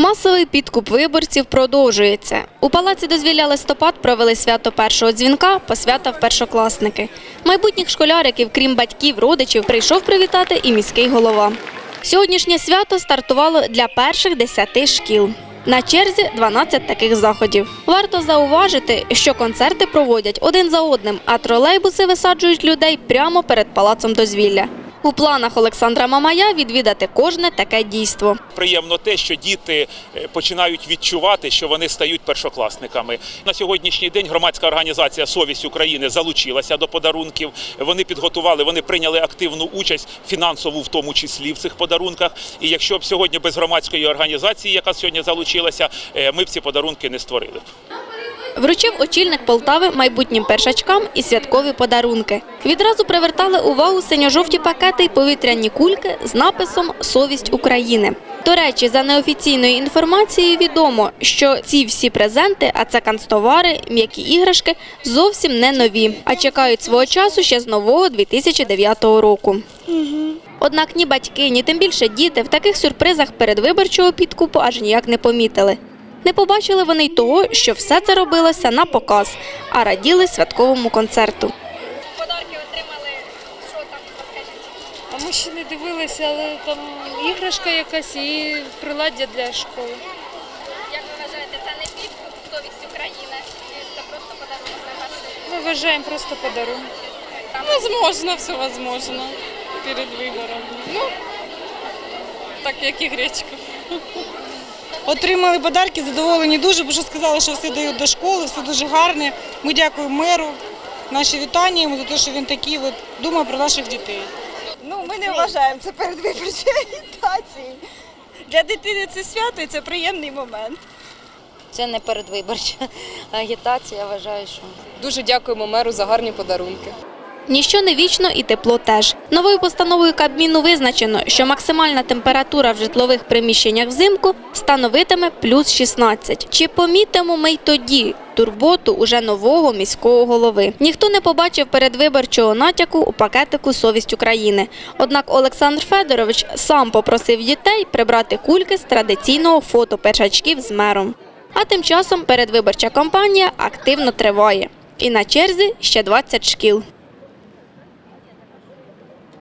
Масовий підкуп виборців продовжується. У палаці дозвілля листопад провели свято першого дзвінка, посвята першокласники. Майбутніх школяриків, крім батьків, родичів, прийшов привітати і міський голова. Сьогоднішнє свято стартувало для перших десяти шкіл. На черзі 12 таких заходів. Варто зауважити, що концерти проводять один за одним, а тролейбуси висаджують людей прямо перед палацом дозвілля. У планах Олександра Мамая відвідати кожне таке дійство. Приємно те, що діти е, починають відчувати, що вони стають першокласниками. На сьогоднішній день громадська організація Совість України залучилася до подарунків. Вони підготували, вони прийняли активну участь фінансову, в тому числі в цих подарунках. І якщо б сьогодні без громадської організації, яка сьогодні залучилася, е, ми б ці подарунки не створили. Вручив очільник Полтави майбутнім першачкам і святкові подарунки. Відразу привертали увагу синьо-жовті пакети й повітряні кульки з написом Совість України. До речі, за неофіційною інформацією відомо, що ці всі презенти, а це канцтовари, м'які іграшки, зовсім не нові, а чекають свого часу ще з нового 2009 року. Однак ні батьки, ні тим більше діти в таких сюрпризах передвиборчого підкупу аж ніяк не помітили. Не побачили вони й того, що все це робилося на показ, а раділи святковому концерту. Подарки отримали, що там розкажіть? А ми ще не дивилися, але там іграшка якась і приладдя для школи. Як ви вважаєте, це не підкуп совість України? Це просто подарунок на Ми вважаємо просто подарунок. Возможно, все возможно перед вибором. Ну, так як і гречка. Отримали подарки, задоволені дуже, бо що сказали, що все дають до школи, все дуже гарне. Ми дякуємо меру, наші вітання йому за те, що він такий от, думає про наших дітей. Ну, ми не вважаємо це передвиборчою агітацією. Для дитини це свято і це приємний момент. Це не передвиборча агітація, я вважаю, що. Дуже дякуємо меру за гарні подарунки. Ніщо не вічно і тепло теж. Новою постановою Кабміну визначено, що максимальна температура в житлових приміщеннях взимку становитиме плюс 16. Чи помітимо ми й тоді турботу уже нового міського голови? Ніхто не побачив передвиборчого натяку у пакетику «Совість України». Однак Олександр Федорович сам попросив дітей прибрати кульки з традиційного фото першачків з мером. А тим часом передвиборча кампанія активно триває. І на черзі ще 20 шкіл.